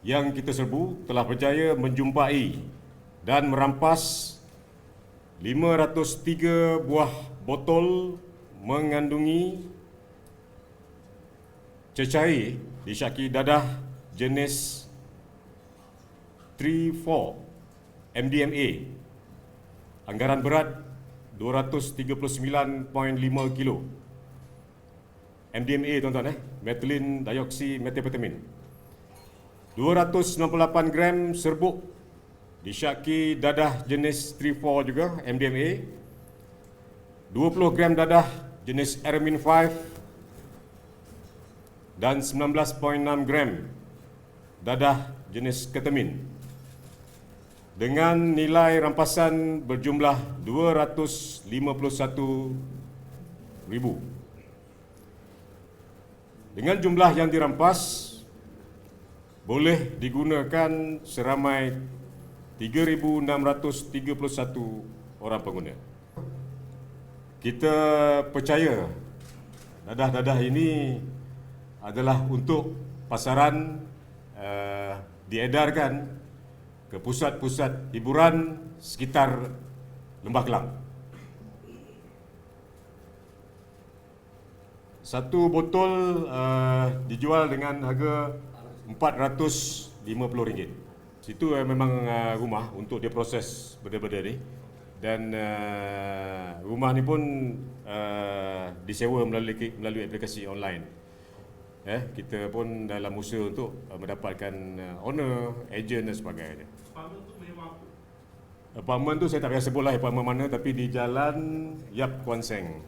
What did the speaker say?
yang kita serbu telah berjaya menjumpai dan merampas 503 buah botol mengandungi cecair disyaki dadah jenis 3-4 MDMA anggaran berat 239.5 kilo. MDMA tuan-tuan eh? Methylene dioxy methamphetamine 298 gram serbuk disyaki dadah jenis 3-4 juga MDMA 20 gram dadah jenis Aramin 5 dan 19.6 gram dadah jenis ketamin dengan nilai rampasan berjumlah 251 ribu. Dengan jumlah yang dirampas boleh digunakan seramai 3631 orang pengguna. Kita percaya dadah-dadah ini adalah untuk pasaran uh, diedarkan ke pusat-pusat hiburan sekitar Lembah Kelang. Satu botol uh, dijual dengan harga RM450. Situ uh, memang uh, rumah untuk dia proses benda-benda ni. Dan uh, rumah ni pun uh, disewa melalui melalui aplikasi online. Eh, kita pun dalam usaha untuk uh, mendapatkan uh, owner, agent dan sebagainya. Apartment tu mewah apa? Apartment tu saya tak payah sebut lah apartment mana tapi di jalan Yap Kuan Seng.